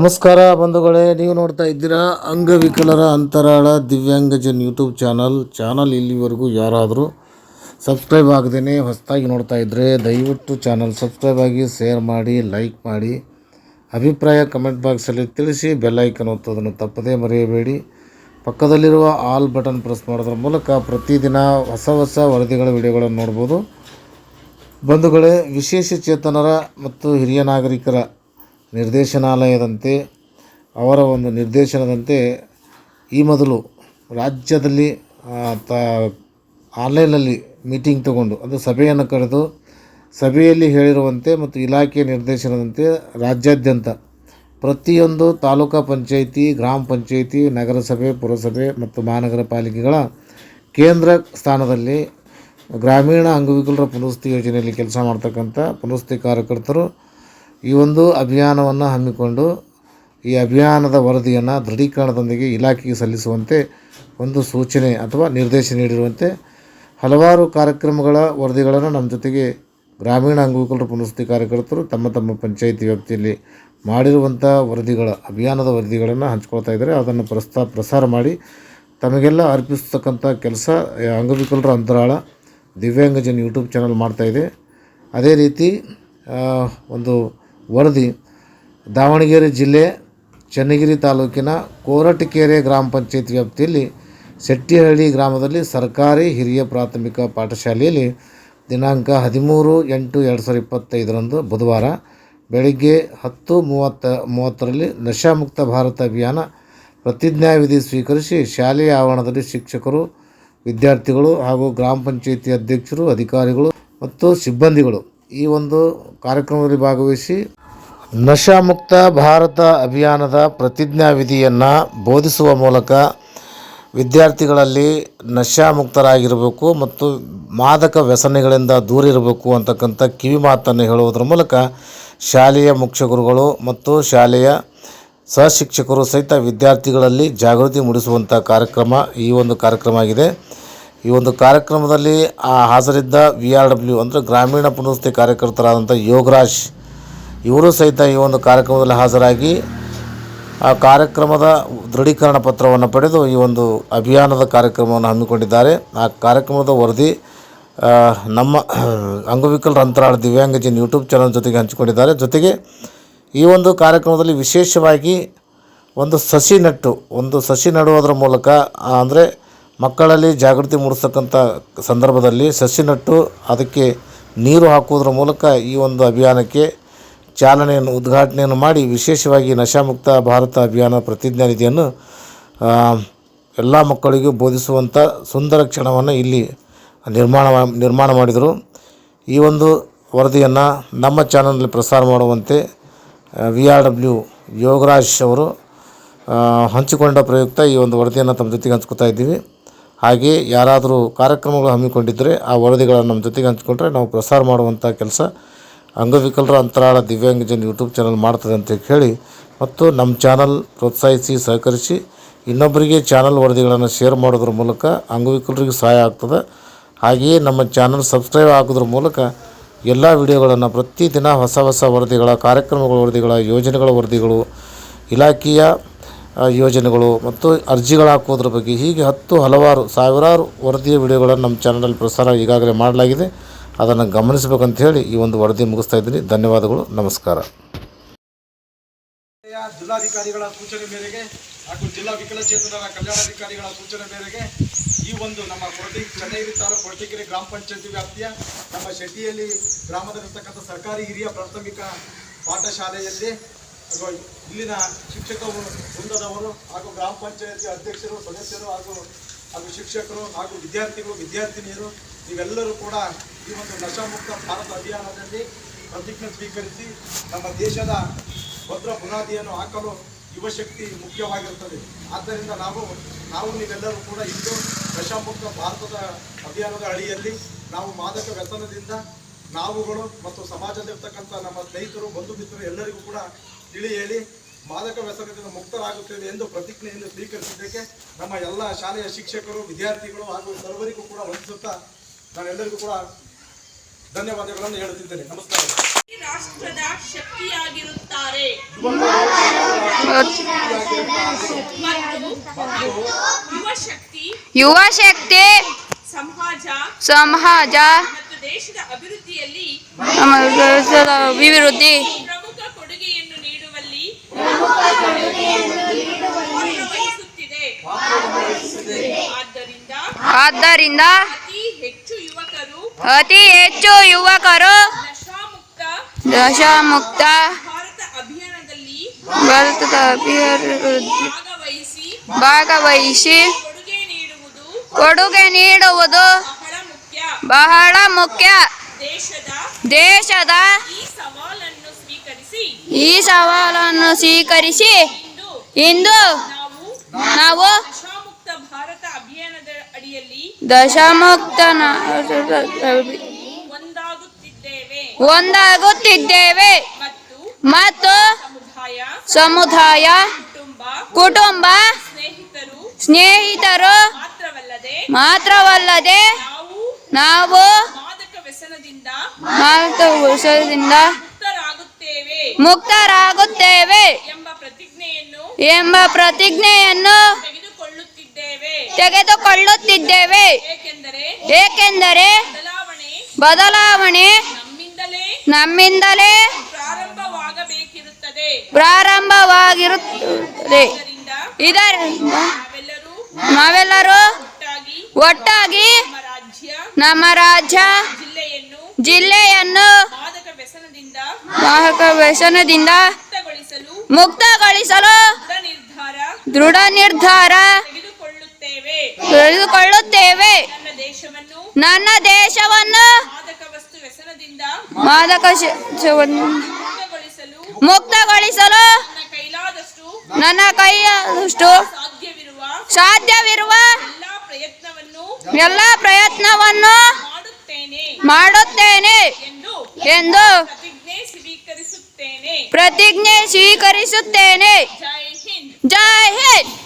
ನಮಸ್ಕಾರ ಬಂಧುಗಳೇ, ನೀವು ನೋಡ್ತಾ ಇದ್ದೀರಾ ಅಂಗವಿಕಲರ ಅಂತರಾಳ ದಿವ್ಯಾಂಗಜನ್ ಯೂಟ್ಯೂಬ್ ಚಾನಲ್. ಚಾನಲ್ ಇಲ್ಲಿವರೆಗೂ ಯಾರಾದರೂ ಸಬ್ಸ್ಕ್ರೈಬ್ ಆಗದೇ ಹೊಸದಾಗಿ ನೋಡ್ತಾ ಇದ್ದರೆ ದಯವಿಟ್ಟು ಚಾನಲ್ ಸಬ್ಸ್ಕ್ರೈಬ್ ಆಗಿ, ಶೇರ್ ಮಾಡಿ, ಲೈಕ್ ಮಾಡಿ. ಅಭಿಪ್ರಾಯ ಕಮೆಂಟ್ ಬಾಕ್ಸಲ್ಲಿ ತಿಳಿಸಿ, ಬೆಲ್ ಐಕನ್ ಒತ್ತೋದನ್ನು ತಪ್ಪದೇ ಮರೆಯಬೇಡಿ. ಪಕ್ಕದಲ್ಲಿರುವ ಆಲ್ ಬಟನ್ ಪ್ರೆಸ್ ಮಾಡೋದ್ರ ಮೂಲಕ ಪ್ರತಿದಿನ ಹೊಸ ಹೊಸ ವರದಿಗಳ ವಿಡಿಯೋಗಳನ್ನು ನೋಡ್ಬೋದು. ಬಂಧುಗಳೇ, ವಿಶೇಷ ಚೇತನರ ಮತ್ತು ಹಿರಿಯ ನಾಗರಿಕರ ನಿರ್ದೇಶನಾಲಯದಂತೆ, ಅವರ ಒಂದು ನಿರ್ದೇಶನದಂತೆ ಈ ಮೊದಲು ರಾಜ್ಯದಲ್ಲಿ ತ ಆನ್ಲೈನಲ್ಲಿ ಮೀಟಿಂಗ್ ತಗೊಂಡು, ಅದು ಸಭೆಯನ್ನು ಕರೆದು ಸಭೆಯಲ್ಲಿ ಹೇಳಿರುವಂತೆ ಮತ್ತು ಇಲಾಖೆಯ ನಿರ್ದೇಶನದಂತೆ ರಾಜ್ಯಾದ್ಯಂತ ಪ್ರತಿಯೊಂದು ತಾಲೂಕಾ ಪಂಚಾಯಿತಿ, ಗ್ರಾಮ ಪಂಚಾಯಿತಿ, ನಗರಸಭೆ, ಪುರಸಭೆ ಮತ್ತು ಮಹಾನಗರ ಪಾಲಿಕೆಗಳ ಕೇಂದ್ರ ಸ್ಥಾನದಲ್ಲಿ ಗ್ರಾಮೀಣ ಅಂಗವಿಕಲರ ಪುನರ್ವಸತಿ ಯೋಜನೆಯಲ್ಲಿ ಕೆಲಸ ಮಾಡ್ತಕ್ಕಂಥ ಪುನರ್ವಸತಿ ಕಾರ್ಯಕರ್ತರು ಈ ಒಂದು ಅಭಿಯಾನವನ್ನು ಹಮ್ಮಿಕೊಂಡು ಈ ಅಭಿಯಾನದ ವರದಿಯನ್ನು ದೃಢೀಕರಣದೊಂದಿಗೆ ಇಲಾಖೆಗೆ ಸಲ್ಲಿಸುವಂತೆ ಒಂದು ಸೂಚನೆ ಅಥವಾ ನಿರ್ದೇಶನ ನೀಡಿರುವಂತೆ ಹಲವಾರು ಕಾರ್ಯಕ್ರಮಗಳ ವರದಿಗಳನ್ನು ನಮ್ಮ ಜೊತೆಗೆ ಗ್ರಾಮೀಣ ಅಂಗವಿಕಲರ ಪುನರ್ವಸತಿ ಕಾರ್ಯಕರ್ತರು ತಮ್ಮ ತಮ್ಮ ಪಂಚಾಯಿತಿ ವ್ಯಾಪ್ತಿಯಲ್ಲಿ ಮಾಡಿರುವಂಥ ವರದಿಗಳ ಅಭಿಯಾನದ ವರದಿಗಳನ್ನು ಹಂಚ್ಕೊಳ್ತಾ ಇದ್ದಾರೆ. ಅದನ್ನು ಪ್ರಸ್ತಾ ಪ್ರಸಾರ ಮಾಡಿ ತಮಗೆಲ್ಲ ಅರ್ಪಿಸ್ತಕ್ಕಂಥ ಕೆಲಸ ಅಂಗವಿಕಲರ ಅಂತರಾಳ ದಿವ್ಯಾಂಗಜನ್ ಯೂಟ್ಯೂಬ್ ಚಾನಲ್ ಮಾಡ್ತಾಯಿದೆ ಅದೇ ರೀತಿ ಒಂದು ವರದಿ, ದಾವಣಗೆರೆ ಜಿಲ್ಲೆ, ಚನ್ನಗಿರಿ ತಾಲೂಕಿನ ಕೋರಟಕೆರೆ ಗ್ರಾಮ ಪಂಚಾಯತ್ ವ್ಯಾಪ್ತಿಯಲ್ಲಿ ಶೆಟ್ಟಿಹಳ್ಳಿ ಗ್ರಾಮದಲ್ಲಿ ಸರ್ಕಾರಿ ಹಿರಿಯ ಪ್ರಾಥಮಿಕ ಪಾಠಶಾಲೆಯಲ್ಲಿ ದಿನಾಂಕ ಹದಿಮೂರು ಎಂಟು ಎರಡು ಸಾವಿರದ ಇಪ್ಪತ್ತೈದರಂದು ಬುಧವಾರ ಬೆಳಗ್ಗೆ ಹತ್ತು ಮೂವತ್ತ, ಮೂವತ್ತರಲ್ಲಿ ನಶಾಮುಕ್ತ ಭಾರತ ಅಭಿಯಾನ ಪ್ರತಿಜ್ಞಾವಿಧಿ ಸ್ವೀಕರಿಸಿ ಶಾಲೆಯ ಆವರಣದಲ್ಲಿ ಶಿಕ್ಷಕರು, ವಿದ್ಯಾರ್ಥಿಗಳು ಹಾಗೂ ಗ್ರಾಮ ಪಂಚಾಯಿತಿ ಅಧ್ಯಕ್ಷರು, ಅಧಿಕಾರಿಗಳು ಮತ್ತು ಸಿಬ್ಬಂದಿಗಳು ಈ ಒಂದು ಕಾರ್ಯಕ್ರಮದಲ್ಲಿ ಭಾಗವಹಿಸಿ ನಶಾಮುಕ್ತ ಭಾರತ ಅಭಿಯಾನದ ಪ್ರತಿಜ್ಞಾವಿಧಿಯನ್ನು ಬೋಧಿಸುವ ಮೂಲಕ ವಿದ್ಯಾರ್ಥಿಗಳಲ್ಲಿ ನಶಾಮುಕ್ತರಾಗಿರಬೇಕು ಮತ್ತು ಮಾದಕ ವ್ಯಸನಗಳಿಂದ ದೂರ ಇರಬೇಕು ಅಂತಕ್ಕಂಥ ಕಿವಿ ಮಾತನ್ನು ಹೇಳುವುದರ ಮೂಲಕ ಶಾಲೆಯ ಮುಖ್ಯ ಗುರುಗಳು ಮತ್ತು ಶಾಲೆಯ ಸಹಶಿಕ್ಷಕರು ಸಹಿತ ವಿದ್ಯಾರ್ಥಿಗಳಲ್ಲಿ ಜಾಗೃತಿ ಮೂಡಿಸುವಂಥ ಕಾರ್ಯಕ್ರಮ ಈ ಒಂದು ಕಾರ್ಯಕ್ರಮ ಆಗಿದೆ. ಈ ಒಂದು ಕಾರ್ಯಕ್ರಮದಲ್ಲಿ ಹಾಜರಿದ್ದ ವಿ ಆರ್ ಡಬ್ಲ್ಯೂ ಅಂದರೆ ಗ್ರಾಮೀಣ ಪುನರ್ವಸತಿ ಕಾರ್ಯಕರ್ತರಾದಂಥ ಯೋಗರಾಜ್ ಇವರು ಸಹಿತ ಈ ಒಂದು ಕಾರ್ಯಕ್ರಮದಲ್ಲಿ ಹಾಜರಾಗಿ ಆ ಕಾರ್ಯಕ್ರಮದ ದೃಢೀಕರಣ ಪತ್ರವನ್ನು ಪಡೆದು ಈ ಒಂದು ಅಭಿಯಾನದ ಕಾರ್ಯಕ್ರಮವನ್ನು ಹಮ್ಮಿಕೊಂಡಿದ್ದಾರೆ. ಆ ಕಾರ್ಯಕ್ರಮದ ವರದಿ ನಮ್ಮ ಅಂಗವಿಕಲರ ಅಂತರಾಳ ದಿವ್ಯಾಂಗಜನ್ ಯೂಟ್ಯೂಬ್ ಚಾನಲ್ ಜೊತೆಗೆ ಹಂಚಿಕೊಂಡಿದ್ದಾರೆ. ಜೊತೆಗೆ ಈ ಒಂದು ಕಾರ್ಯಕ್ರಮದಲ್ಲಿ ವಿಶೇಷವಾಗಿ ಒಂದು ಸಸಿ ನೆಟ್ಟು, ಒಂದು ಸಸಿ ನೆಡುವುದರ ಮೂಲಕ, ಅಂದರೆ ಮಕ್ಕಳಲ್ಲಿ ಜಾಗೃತಿ ಮೂಡಿಸ್ತಕ್ಕಂಥ ಸಂದರ್ಭದಲ್ಲಿ ಸಸಿ ನೆಟ್ಟು, ಅದಕ್ಕೆ ನೀರು ಹಾಕುವುದರ ಮೂಲಕ ಈ ಒಂದು ಅಭಿಯಾನಕ್ಕೆ ಚಾಲನೆಯನ್ನು, ಉದ್ಘಾಟನೆಯನ್ನು ಮಾಡಿ ವಿಶೇಷವಾಗಿ ನಶಾಮುಕ್ತ ಭಾರತ ಅಭಿಯಾನ ಪ್ರತಿಜ್ಞಾ ನಿಧಿಯನ್ನು ಎಲ್ಲ ಮಕ್ಕಳಿಗೂ ಬೋಧಿಸುವಂಥ ಸುಂದರ ಕ್ಷಣವನ್ನು ಇಲ್ಲಿ ನಿರ್ಮಾಣ ನಿರ್ಮಾಣ ಮಾಡಿದರು. ಈ ಒಂದು ವರದಿಯನ್ನು ನಮ್ಮ ಚಾನಲ್ನಲ್ಲಿ ಪ್ರಸಾರ ಮಾಡುವಂತೆ ವಿ ಆರ್ ಡಬ್ಲ್ಯೂ ಯೋಗರಾಜ್ ಅವರು ಹಂಚಿಕೊಂಡ ಪ್ರಯುಕ್ತ ಈ ಒಂದು ವರದಿಯನ್ನು ತಮ್ಮ ಜೊತೆಗೆ ಹಂಚ್ಕೊತಾ ಇದ್ದೀವಿ. ಹಾಗೆ ಯಾರಾದರೂ ಕಾರ್ಯಕ್ರಮಗಳು ಹಮ್ಮಿಕೊಂಡಿದ್ದರೆ ಆ ವರದಿಗಳನ್ನು ನಮ್ಮ ಜೊತೆಗೆ ಹಂಚಿಕೊಂಡ್ರೆ ನಾವು ಪ್ರಸಾರ ಮಾಡುವಂಥ ಕೆಲಸ ಅಂಗವಿಕಲರ ಅಂತರಾಳ ದಿವ್ಯಾಂಗಜನ್ ಯೂಟ್ಯೂಬ್ ಚಾನಲ್ ಮಾಡ್ತದೆ ಅಂತ ಹೇಳಿ ಮತ್ತು ನಮ್ಮ ಚಾನಲ್ ಪ್ರೋತ್ಸಾಹಿಸಿ, ಸಹಕರಿಸಿ, ಇನ್ನೊಬ್ಬರಿಗೆ ಚಾನಲ್ ವರದಿಗಳನ್ನು ಶೇರ್ ಮಾಡೋದ್ರ ಮೂಲಕ ಅಂಗವಿಕಲರಿಗೆ ಸಹಾಯ ಆಗ್ತದೆ. ಹಾಗೆಯೇ ನಮ್ಮ ಚಾನಲ್ ಸಬ್ಸ್ಕ್ರೈಬ್ ಆಗೋದ್ರ ಮೂಲಕ ಎಲ್ಲ ವಿಡಿಯೋಗಳನ್ನು ಪ್ರತಿದಿನ ಹೊಸ ಹೊಸ ವರದಿಗಳ, ಕಾರ್ಯಕ್ರಮಗಳ ವರದಿಗಳ, ಯೋಜನೆಗಳ ವರದಿಗಳು, ಇಲಾಖೆಯ ಯೋಜನೆಗಳು ಮತ್ತು ಅರ್ಜಿಗಳು ಹಾಕೋದ್ರ ಬಗ್ಗೆ ಹೀಗೆ ಹತ್ತು ಹಲವಾರು, ಸಾವಿರಾರು ವರದಿಯ ವಿಡಿಯೋಗಳನ್ನು ನಮ್ಮ ಚಾನಲಲ್ಲಿ ಪ್ರಸಾರ ಈಗಾಗಲೇ ಮಾಡಲಾಗಿದೆ. ಅದನ್ನು ಗಮನಿಸಬೇಕಂತ ಹೇಳಿ ಈ ಒಂದು ವರದಿ ಮುಗಿಸ್ತಾ ಇದ್ದೀನಿ. ಧನ್ಯವಾದಗಳು. ನಮಸ್ಕಾರ. ಜಿಲ್ಲಾಧಿಕಾರಿಗಳ ಸೂಚನೆ ಮೇರೆಗೆ ಹಾಗೂ ಜಿಲ್ಲಾ ವಿಕಲಚೇತನರ ಕಲ್ಯಾಣಾಧಿಕಾರಿಗಳ ಸೂಚನೆ ಮೇರೆಗೆ ಈ ಒಂದು ನಮ್ಮ ಕೊರಟಿ ಚನ್ನಗಿರಿ ತಾಲೂಕು ಕೊರಟಿಕೆರೆ ಗ್ರಾಮ ಪಂಚಾಯತಿ ವ್ಯಾಪ್ತಿಯ ನಮ್ಮ ಶೆಟ್ಟಿಯಲ್ಲಿ ಗ್ರಾಮದಲ್ಲಿರ್ತಕ್ಕಂಥ ಸರ್ಕಾರಿ ಹಿರಿಯ ಪ್ರಾಥಮಿಕ ಪಾಠಶಾಲೆಯಲ್ಲಿ ಇಲ್ಲಿನ ಶಿಕ್ಷಕರು ವೃಂದದವರು ಹಾಗೂ ಗ್ರಾಮ ಪಂಚಾಯತಿ ಅಧ್ಯಕ್ಷರು, ಸದಸ್ಯರು ಹಾಗೂ ಹಾಗೂ ಶಿಕ್ಷಕರು ಹಾಗೂ ವಿದ್ಯಾರ್ಥಿಗಳು, ವಿದ್ಯಾರ್ಥಿನಿಯರು ಇವೆಲ್ಲರೂ ಕೂಡ ಈ ಒಂದು ನಶಾಮುಕ್ತ ಭಾರತ ಅಭಿಯಾನದಲ್ಲಿ ಪ್ರತಿಜ್ಞೆ ಸ್ವೀಕರಿಸಿ ನಮ್ಮ ದೇಶದ ಭದ್ರ ಬುನಾದಿಯನ್ನು ಹಾಕಲು ಯುವಶಕ್ತಿ ಮುಖ್ಯವಾಗಿರುತ್ತದೆ. ಆದ್ದರಿಂದ ನಾವು ನಾವು ನೀವೆಲ್ಲರೂ ಕೂಡ ಇಂದು ನಶಾಮುಕ್ತ ಭಾರತದ ಅಭಿಯಾನದ ಅಡಿಯಲ್ಲಿ ನಾವು ಮಾದಕ ವ್ಯಸನದಿಂದ ನಾವುಗಳು ಮತ್ತು ಸಮಾಜದಲ್ಲಿರ್ತಕ್ಕಂಥ ನಮ್ಮ ಸ್ನೇಹಿತರು ಬಂಧು ಮಿತ್ರರು ಎಲ್ಲರಿಗೂ ಕೂಡ ತಿಳಿ ಹೇಳಿ ಮಾದಕ ವ್ಯಸನದಿಂದ ಮುಕ್ತರಾಗುತ್ತೇವೆ ಎಂದು ಪ್ರತಿಜ್ಞೆಯನ್ನು ಸ್ವೀಕರಿಸಿದ್ದಕ್ಕೆ ನಮ್ಮ ಎಲ್ಲ ಶಾಲೆಯ ಶಿಕ್ಷಕರು, ವಿದ್ಯಾರ್ಥಿಗಳು ಹಾಗೂ ಸರ್ವರಿಗೂ ಕೂಡ ವಂದಿಸುತ್ತಾ ನಾನೆಲ್ಲರಿಗೂ ಕೂಡ ಧನ್ಯವಾದಗಳನ್ನು ಹೇಳುತ್ತಿದ್ದೇನೆ. ನಮಸ್ಕಾರ. ರಾಷ್ಟ್ರದ ಶಕ್ತಿಯಾಗಿರುತ್ತಾರೆ. ಯುವ ಶಕ್ತಿ ಯುವ ಶಕ್ತಿ ಸಮಾಜ ಸಮಾಜ ಮತ್ತು ದೇಶದ ಅಭಿವೃದ್ಧಿಯಲ್ಲಿ ಅಭಿವೃದ್ಧಿ. ಪ್ರಮುಖ ಕೊಡುಗೆಯನ್ನು ನೀಡುವಲ್ಲಿ ಪಾತ್ರವಹಿಸುತ್ತಿದೆ ಆದ್ದರಿಂದ ಆದ್ದರಿಂದ ಅತಿ ಹೆಚ್ಚು ಯುವಕರು ನಶಾಮುಕ್ತ ದಶಮುಕ್ತ ಭಾರತ ಅಭಿಯಾನದಲ್ಲಿ ಭಾರತದ ಅಭಿವೃದ್ಧಿ ಭಾಗವಹಿಸಿ ಕೊಡುಗೆ ನೀಡುವುದು ಬಹಳ ಮುಖ್ಯ. ದೇಶದ ಈ ಸವಾಲನ್ನು ಸ್ವೀಕರಿಸಿ. ಈ ಸವಾಲನ್ನು ಸ್ವೀಕರಿಸಿ. ಇಂದು ನಾವು ಭಾರತ ಅಭಿಯಾನದ ಅಡಿಯಲ್ಲಿ ದಶಮುಕ್ತ ಒಂದಾಗುತ್ತಿದ್ದೇವೆ. ಒಂದಾಗುತ್ತಿದ್ದೇವೆ. ಮತ್ತು ಸಮುದಾಯ ಸಮುದಾಯ ಕುಟುಂಬ ಸ್ನೇಹಿತರು ಸ್ನೇಹಿತರು ಮಾತ್ರವಲ್ಲದೆ ನಾವು ಮಾದಕ ವ್ಯಸನದಿಂದ ಮುಕ್ತರಾಗುತ್ತೇವೆ ಮುಕ್ತರಾಗುತ್ತೇವೆ ಎಂಬ ಪ್ರತಿಜ್ಞೆಯನ್ನು ಎಂಬ ಪ್ರತಿಜ್ಞೆಯನ್ನು ತೆಗೆದುಕೊಳ್ಳುತ್ತಿದ್ದೇವೆ. ಏಕೆಂದರೆ ಬದಲಾವಣೆ ನಮ್ಮಿಂದಲೇ ಪ್ರಾರಂಭವಾಗಿರುತ್ತದೆ. ಇದರಿಂದ ನಾವೆಲ್ಲರೂ ಒಟ್ಟಾಗಿ ನಮ್ಮ ರಾಜ್ಯ ಜಿಲ್ಲೆಯನ್ನು ವಾಹಕ ವ್ಯಸನದಿಂದ ಮುಕ್ತಗೊಳಿಸಲು ದೃಢ ನಿರ್ಧಾರ ತೆಗೆದುಕೊಳ್ಳುತ್ತೇವೆ ನನ್ನ ದೇಶವನ್ನು ಮಾದಕ ಮುಕ್ತಗೊಳಿಸಲು ನನ್ನ ಕೈಯಷ್ಟು ಸಾಧ್ಯವಿರುವ ಸಾಧ್ಯವಿರುವ ಎಲ್ಲಾ ಪ್ರಯತ್ನವನ್ನು ಎಲ್ಲ ಪ್ರಯತ್ನವನ್ನು ಮಾಡುತ್ತೇನೆ. ಮಾಡುತ್ತೇನೆ ಎಂದು ಪ್ರತಿಜ್ಞೆ ಸ್ವೀಕರಿಸುತ್ತೇನೆ. ಪ್ರತಿಜ್ಞೆ ಸ್ವೀಕರಿಸುತ್ತೇನೆ. ಜೈ ಹಿಂದ್. ಜೈ ಹಿಂದ್.